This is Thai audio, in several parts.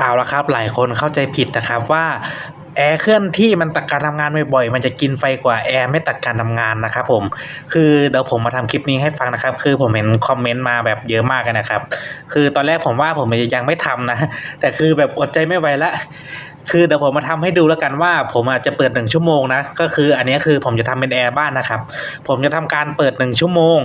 เอาละครับ หลายคนเข้าใจผิดนะครับว่าแอร์เคลื่อนที่มันตัดการทำงานบ่อยๆ มันจะกินไฟกว่าแอร์ไม่ตัดการทำงานนะครับผม คือเดี๋ยวผมมาทำคลิปนี้ให้ฟังนะครับ คือผมเห็นคอมเมนต์มาแบบเยอะมากเลยนะครับ คือตอนแรกผมว่าผมยังไม่ทำนะ แต่คือแบบอดใจไม่ไหวละ คือเดี๋ยวผมมาทำให้ดูแล้วกันว่าผมอาจจะเปิดหนึ่งชั่วโมงนะ ก็คืออันนี้คือผมจะทำเป็นแอร์บ้านนะครับ ผมจะทำการเปิดหนึ่งชั่วโมง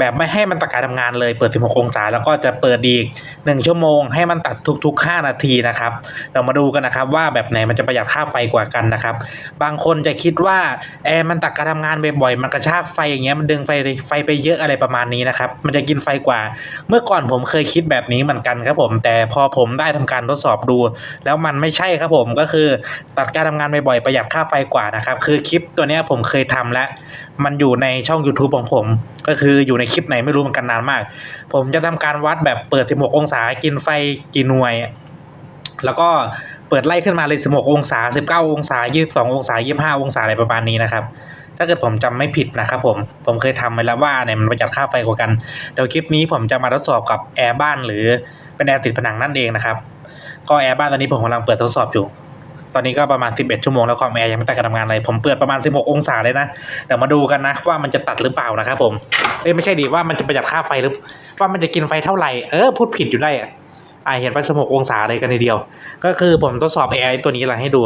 แบบไม่ให้มันตัดการทำงานเลยเปิด 16 องศาแล้วก็จะเปิดอีก 1 ชั่วโมงให้มันตัดทุกๆ 5 นาทีนะครับ เรามาดูกันนะครับว่าแบบไหนมันจะประหยัดค่าไฟกว่ากันนะครับ บางคนจะคิดว่าแอร์มันตัดการทำงานบ่อยๆมันกระชากไฟอย่างเงี้ยมันดึงไฟไฟไปเยอะอะไรประมาณนี้นะครับมันจะกินไฟกว่า เมื่อก่อนผมเคยคิดแบบนี้เหมือนกันครับผม แต่พอผมได้ทำการทดสอบดู แล้วมันไม่ใช่ครับผมก็คือตัดการทำงานบ่อยๆประหยัดค่าไฟกว่านะครับคือคลิปตัวเนี้ยผมเคยทำแล้วมันอยู่ในช่อง YouTube ของผม ก็คืออยู่ในคลิปไหนไม่รู้เหมือนกันนานมาก ผมจะทำการวัดแบบเปิด 16 องศากินไฟกี่หน่วย แล้วก็เปิดไล่ขึ้นมาเลย 16 องศา 19 องศา 22 องศา 25 องศาอะไรประมาณนี้นะครับถ้าเกิดผมจำไม่ผิดนะครับผมผมเคยทำไปแล้วว่าเนี่ยมันประหยัดค่าไฟกว่ากัน เดี๋ยวคลิปนี้ผมจะมาทดสอบกับแอร์บ้านหรือเป็นแอร์ติดผนังนั่นเองนะครับ ก็แอร์บ้านตอนนี้ผมกำลังเปิดทดสอบอยู่ ตอนนี้ก็ประมาณ 11 ชั่วโมงแล้วคอมแอร์ยังไม่ตัดการทำงานเลยผมเปิดประมาณ 16 องศาเลยนะ เดี๋ยวมาดูกันนะว่ามันจะตัดหรือเปล่านะครับผม เอ้ยไม่ใช่ดีว่ามันจะประหยัดค่าไฟหรือว่ามันจะกินไฟเท่าไหร่ เออพูดผิดอยู่ได้อะอ่าเห็นไป16องศาเลยกันทีเดียว ก็คือผมทดสอบ AI ตัวนี้แหละให้ดู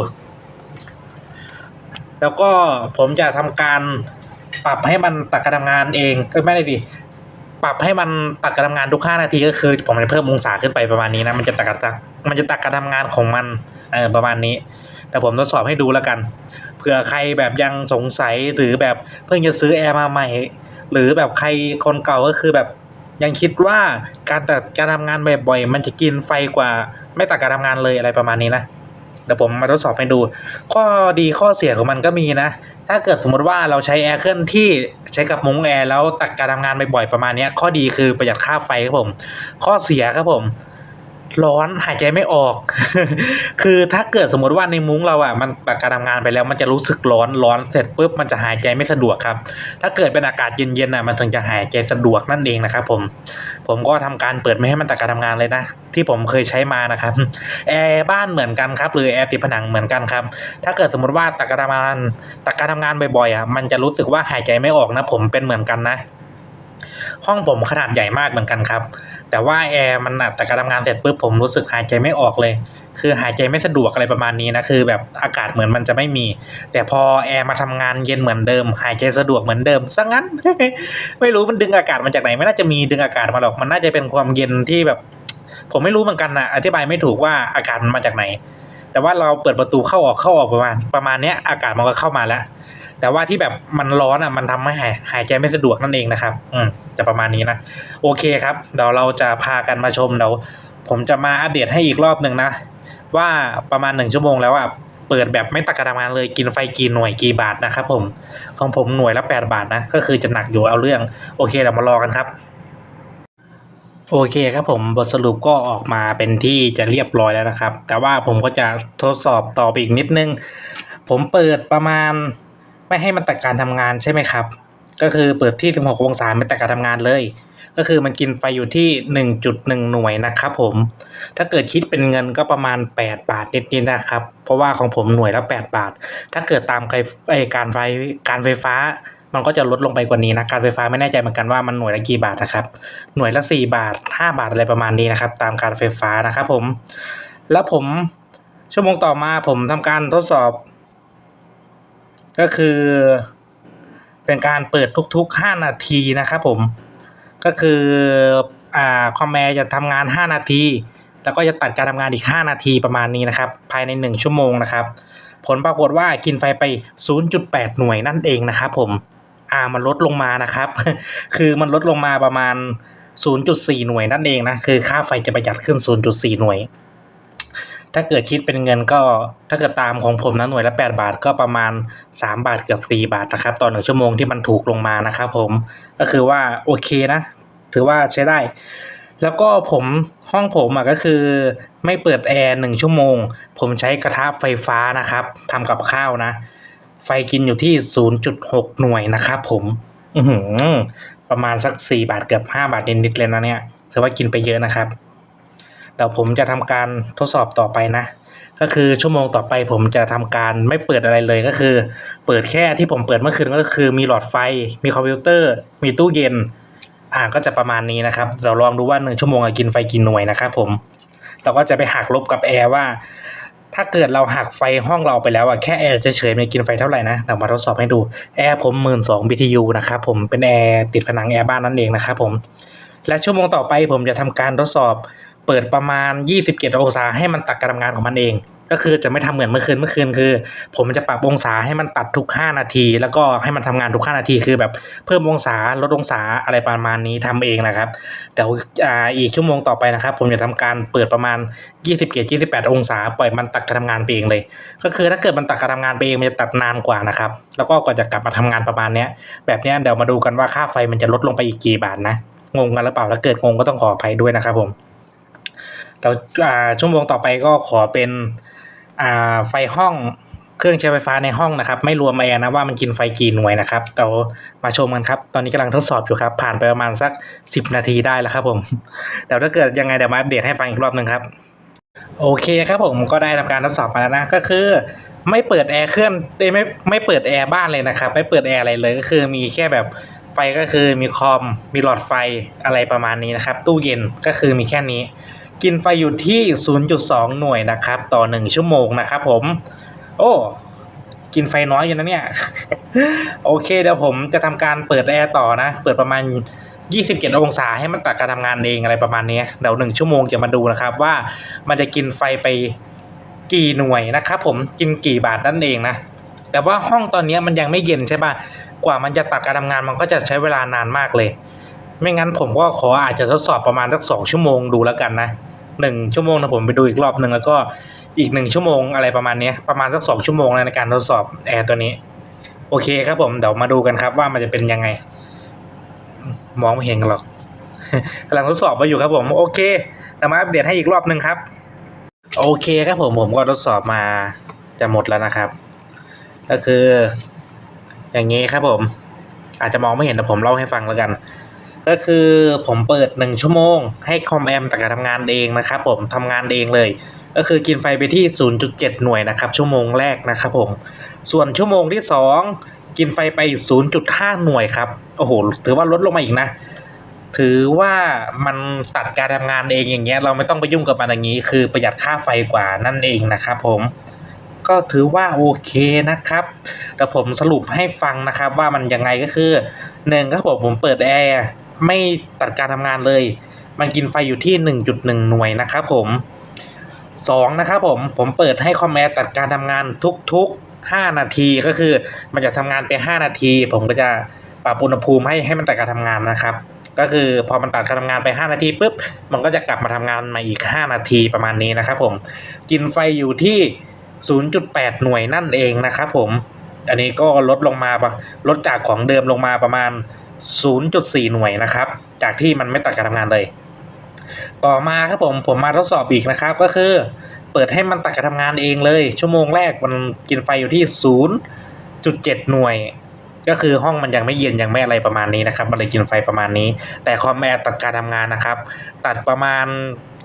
แล้วก็ผมจะทำการปรับให้มันตัดการทำงานเองเอ้ยไม่ได้ดิ ปรับให้มันตัดการทำงานทุก 5 นาทีก็คือ ผมจะเพิ่มองศาขึ้นไปประมาณนี้นะ มันจะตัดการมันจะตัดการทำงานของมันเออประมาณนี้ แต่ผมทดสอบให้ดูแล้วกันเผื่อใครแบบยังสงสัยหรือแบบเพิ่งจะซื้อแอร์มาใหม่ หรือแบบใครคนเก่าก็คือแบบยังคิดว่าการตัดการทำงานบ่อยๆมันจะกินไฟกว่า ไม่ตัดการทำงานเลยอะไรประมาณนี้นะ เดี๋ยวผมมาทดสอบให้ดู ข้อดีข้อเสียของมันก็มีนะ ถ้าเกิดสมมติว่าเราใช้แอร์เคลื่อนที่ใช้กับมุ้งแอร์แล้วตัดการทำงานบ่อยๆประมาณนี้ข้อดีคือประหยัดค่าไฟครับผม ข้อเสียครับผม ร้อนหายใจไม่ออก คือถ้าเกิดสมมติว่าในมุ้งเราอะมันตัดการทำงานไปแล้วมันจะรู้สึกร้อนร้อนเสร็จปุ๊บมันจะหายใจไม่สะดวกครับ ถ้าเกิดเป็นอากาศเย็นๆอะมันถึงจะหายใจสะดวกนั่นเองนะครับ ผมผมก็ทำการเปิดไม่ให้มันตัดการทำงานเลยนะ ที่ผมเคยใช้มานะครับแอร์บ้านเหมือนกันครับหรือแอร์ติดผนังเหมือนกันครับ ถ้าเกิดสมมติว่าตัดการทำงานตัดการทำงานบ่อยๆอะมันจะรู้สึกว่าหายใจไม่ออกนะ ผมเป็นเหมือนกันนะ ห้องผมขนาดใหญ่มากเหมือนกันครับ แต่ว่าแอร์มันอัดแต่การทำงานเสร็จปุ๊บผมรู้สึกหายใจไม่ออกเลย คือหายใจไม่สะดวกอะไรประมาณนี้นะคือ แบบอากาศเหมือนมันจะไม่มี แต่พอแอร์มาทำงานเย็นเหมือนเดิม หายใจสะดวกเหมือนเดิมซะงั้น ไม่รู้มันดึงอากาศมาจากไหนไม่น่าจะมีดึงอากาศมาหรอกมันน่าจะเป็นความเย็นที่แบบ ผมไม่รู้เหมือนกันนะอธิบายไม่ถูกว่าอากาศมันมาจากไหน แต่ว่าเราเปิดประตูเข้าออกเข้าออกประมาณ ประมาณเนี้ยอากาศมันก็เข้ามาแล้ว แต่ว่าที่แบบมันร้อนอะมันทำให้หายหายใจไม่สะดวกนั่นเองนะครับ อืมจะประมาณนี้นะโอเคครับเดี๋ยวเราจะพากันมาชมเดี๋ยวผมจะมาอัปเดตให้อีกรอบหนึ่งนะ ว่าประมาณหนึ่งชั่วโมงแล้วอะเปิดแบบไม่ตัดการทำงานเลยกินไฟกี่หน่วยกี่บาทนะครับผมของผมหน่วยละแปดบาทนะ ก็คือจะหนักอยู่เอาเรื่อง โอเคเดี๋ยวมารอกันครับ โอเคครับผมบทสรุปก็ออกมาเป็นที่จะเรียบร้อยแล้วนะครับ แต่ว่าผมก็จะทดสอบต่อไปอีกนิดนึง ผมเปิดประมาณไม่ให้มันตัดการทำงานใช่ไหมครับ ก็คือเปิดที่ 16 องศาไม่ตัดการทำงานเลย ก็คือมันกินไฟอยู่ที่ 1.1 หน่วยนะครับผมถ้าเกิดคิดเป็นเงินก็ประมาณ 8 บาทนิดๆนะครับ เพราะว่าของผมหน่วยละ 8 บาท ถ้าเกิดตามไฟเอ่อการไฟการไฟฟ้า มันก็จะลดลงไปกว่านี้นะการไฟฟ้าไม่แน่ใจเหมือนกันว่ามันหน่วยละกี่บาทนะครับหน่วยละ 4 บาท 5 บาทอะไรประมาณนี้นะครับ ตามการไฟฟ้านะครับผมแล้วผมชั่วโมงต่อมาผมทำการทดสอบ ก็คือ เป็นการเปิดทุก ๆ 5 นาทีนะครับผมก็คืออ่าคอมแมจะทำงาน 5 นาทีแล้วก็จะตัดการทำงานอีก 5 นาทีประมาณนี้นะครับ ภายใน 1 ชั่วโมงนะครับ ผลปรากฏว่ากินไฟไป 0.8 หน่วยนั่นเองนะครับผม อ่ามันลดลงมานะครับ คือมันลดลงมาประมาณ 0.4 หน่วยนั่นเองนะ คือค่าไฟจะประหยัดขึ้น 0.4 หน่วย ถ้าเกิดคิดเป็นเงินก็ ถ้าเกิดตามของผมนะหน่วยละ 8 บาทก็ประมาณ 3 บาทเกือบ 4 บาทนะครับ ต่อหนึ่งชั่วโมงที่มันถูกลงมานะครับผม ก็คือว่าโอเคนะ ถือว่าใช้ได้ แล้วก็ผมห้องผมอะก็คือไม่เปิดแอร์หนึ่งชั่วโมง ผมใช้กระทะไฟฟ้านะครับทำกับข้าวนะ ไฟกินอยู่ที่ 0.6 หน่วยนะครับผม อืประมาณสัก 4 บาทเกือบ 5 บาทนิดๆเลยนะเนี่ยถือว่ากินไปเยอะนะครับเดี๋ยวผมจะทำการทดสอบต่อไปนะ ก็คือชั่วโมงต่อไปผมจะทำการไม่เปิดอะไรเลยก็คือ เปิดแค่ที่ผมเปิดเมื่อคืนก็คือมีหลอดไฟ มีคอมพิวเตอร์ มีตู้เย็น อ่าก็จะประมาณนี้นะครับ เราลองดูว่าหนึ่งชั่วโมงอะกินไฟกี่หน่วยนะครับผม เราก็จะไปหักลบกับแอร์ว่า ถ้าเกิดเราหักไฟห้องเราไปแล้วอะแค่แอร์เฉยๆมันกินไฟเท่าไหร่นะเรามาทดสอบให้ดูแอร์ผมหมื่นสอง BTU นะครับผมเป็นแอร์ติดผนังแอร์บ้านนั่นเองนะครับผมและชั่วโมงต่อไปผมจะทำการทดสอบ เปิดประมาณ 27 องศาให้มันตัดการทำงานของมันเอง ก็คือจะไม่ทำเหมือนเมื่อคืนเมื่อคืนคือ ผมจะปรับองศาให้มันตัดทุก 5 นาที แล้วก็ให้มันทำงานทุก 5 นาทีคือแบบเพิ่มองศาลดองศาอะไรประมาณนี้ทำเองนะครับเดี๋ยวอ่าอีกชั่วโมงต่อไปนะครับ ผมจะทำการเปิดประมาณ 27-28 องศา ปล่อยมันตัดการทำงานไปเองเลย ก็คือถ้าเกิดมันตัดการทำงานไปเองมันจะตัดนานกว่านะครับ แล้วก็กว่าจะกลับมาทำงานประมาณเนี้ยแบบนี้เดี๋ยวมาดูกันว่าค่าไฟมันจะลดลงไปอีกกี่บาทนะงงกันหรือเปล่าถ้าเกิดงงก็ต้องขออภัยด้วยนะครับผมแล้วอ่าชั่วโมงต่อไปก็ขอเป็น อ่าไฟห้องเครื่องใช้ไฟฟ้าในห้องนะครับ ไม่รวมแอร์นะว่ามันกินไฟกี่หน่วยนะครับเดี๋ยวมาชมกันครับ ตอนนี้กำลังทดสอบอยู่ครับ ผ่านไปประมาณสัก 10 นาทีได้แล้วครับผมเดี๋ยวถ้าเกิดยังไงเดี๋ยวมาอัปเดตให้ฟังอีกรอบหนึ่งครับ โอเคครับผมก็ได้ทำการทดสอบมาแล้วนะก็คือ ไม่เปิดแอร์เครื่องไม่ไม่เปิดแอร์บ้านเลยนะครับ ไม่เปิดแอร์อะไรเลยก็คือมีแค่แบบไฟก็คือมีคอมมีหลอดไฟอะไรประมาณนี้นะครับ ตู้เย็นก็คือมีแค่นี้ กินไฟอยู่ที่ 0.2 หน่วยนะครับ ต่อ 1 ชั่วโมงนะครับผม โอ้กินไฟน้อยอยู่นะเนี่ย โอเคเดี๋ยวผมจะทำการเปิดแอร์ต่อนะ เปิดประมาณ 27 องศาให้มันตัดการทำงานเองอะไรประมาณนี้เดี๋ยวหนึ่งชั่วโมงจะมาดูนะครับ ว่ามันจะกินไฟไปกี่หน่วยนะครับผมกินกี่บาทนั่นเองนะ แต่ว่าห้องตอนนี้มันยังไม่เย็นใช่ป่ะ กว่ามันจะตัดการทำงานมันก็จะใช้เวลานานมากเลย ไม่งั้นผมก็ขออาจจะทดสอบประมาณสักสองชั่วโมงดูแล้วกันนะหนึ่งชั่วโมงนะผมไปดูอีกรอบหนึ่งแล้วก็อีกหนึ่งชั่วโมงอะไรประมาณนี้ประมาณสักสองชั่วโมงในการทดสอบแอร์ตัวนี้ โอเคครับผมเดี๋ยวมาดูกันครับว่ามันจะเป็นยังไง มองไม่เห็นกันหรอกกำลังทดสอบมาอยู่ครับผม โอเคแต่มาอัปเดตให้อีกรอบหนึ่งครับ โอเคครับผมผมก็ทดสอบมาจะหมดแล้วนะครับ ก็คือ อย่างนี้ครับผม อาจจะมองไม่เห็นแต่ผมเล่าให้ฟังแล้วกัน ก็คือผมเปิดหนึ่งชั่วโมง ให้คอมแอมตัดการทำงานเองนะครับผมทำงานเองเลย ก็คือกินไฟไปที่ 0.7 หน่วยนะครับ ชั่วโมงแรกนะครับผม ส่วนชั่วโมงที่สองกินไฟไป 0.5 หน่วยครับ โอ้โห ถือว่าลดลงมาอีกนะ ถือว่ามันตัดการทำงานเองอย่างเงี้ย เราไม่ต้องไปยุ่งกับมันอย่างนี้ คือประหยัดค่าไฟกว่านั่นเองนะครับผมก็ถือว่าโอเคนะครับ แต่ผมสรุปให้ฟังนะครับว่ามันยังไงก็คือหนึ่งครับผมผมเปิดแอร์ ไม่ตัดการทำงานเลย มันกินไฟอยู่ที่ 1.1 หน่วยนะครับผมสองนะครับผมผมเปิดให้คอมแอร์ตัดการทำงานทุกๆ 5 นาทีก็คือมันจะทำงานไป 5 นาที ผมก็จะปรับอุณหภูมิให้ให้มันตัดการทำงานนะครับก็คือพอมันตัดการทำงานไป 5 นาทีปุ๊บ มันก็จะกลับมาทำงานมาอีก 5 นาทีประมาณนี้นะครับผม กินไฟอยู่ที่ 0.8 หน่วยนั่นเองนะครับผม อันนี้ก็ลดลงมาปะลดจากของเดิมลงมาประมาณ 0.4 หน่วยนะครับ จากที่มันไม่ตัดการทำงานเลย ต่อมาครับผมผมมาทดสอบอีกนะครับก็คือ เปิดให้มันตัดการทำงานเองเลย ชั่วโมงแรกมันกินไฟอยู่ที่ 0.7 หน่วย ก็คือห้องมันยังไม่เย็นยังไม่อะไรประมาณนี้นะครับมันเลยกินไฟประมาณนี้ แต่คอมแอร์ตัดการทำงานนะครับ ตัดประมาณ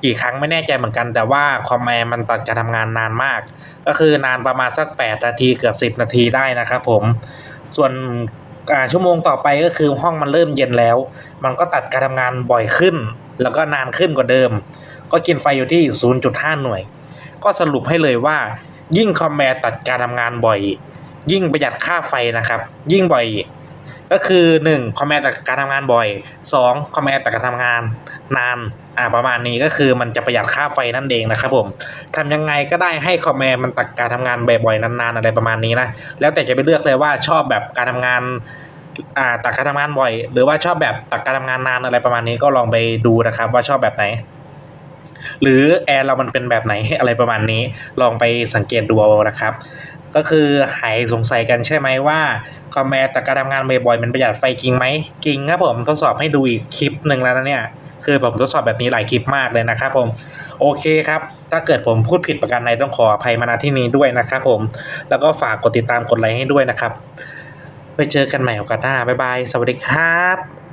กี่ครั้งไม่แน่ใจเหมือนกัน แต่ว่าคอมแอร์มันตัดการทำงานนานมาก ก็คือนานประมาณสัก 8 นาทีเกือบ 10 นาทีได้นะครับผมส่วน ชั่วโมงต่อไปก็คือห้องมันเริ่มเย็นแล้ว มันก็ตัดการทำงานบ่อยขึ้น แล้วก็นานขึ้นกว่าเดิม ก็กินไฟอยู่ที่ 0.5 หน่วย ก็สรุปให้เลยว่า ยิ่งคอมแบร์ตัดการทำงานบ่อย ยิ่งประหยัดค่าไฟนะครับ ยิ่งบ่อย ก็คือ1คอมแอร์ตัดการทำงานบ่อย2คอมแอร์ตัดการทำงานนานอ่าประมาณนี้ก็คือมันจะประหยัดค่าไฟนั่นเองนะครับผมทำยังไงก็ได้ให้คอมแอร์มันตัดการทำงานบ่อยๆนานๆอะไรประมาณนี้นะแล้วแต่จะไปเลือกเลยว่าชอบแบบการทำงานอ่าตัดการทำงานบ่อย หรือว่าชอบแบบตัดการทำงานนานอะไรประมาณนี้ก็ลองไปดูนะครับ ว่าชอบแบบไหนหรือแอร์เรามันเป็นแบบไหนอะไรประมาณนี้ลองไปสังเกตดูเอานะครับ ก็คือหายสงสัยกันใช่ไหมว่าคอมแอร์แต่การทำงานบ่อยๆมันประหยัดไฟจริงไหมจริงครับผมทดสอบให้ดูอีกคลิปหนึ่งแล้วนะเนี่ยคือผมทดสอบแบบนี้หลายคลิปมากเลยนะครับผมโอเคครับ ถ้าเกิดผมพูดผิดประการใดต้องขออภัยมาณที่นี้ด้วยนะครับผม แล้วก็ฝากกดติดตามกดไลค์ให้ด้วยนะครับ ไปเจอกันใหม่โอกาสหน้าบ๊ายบาย สวัสดีครับ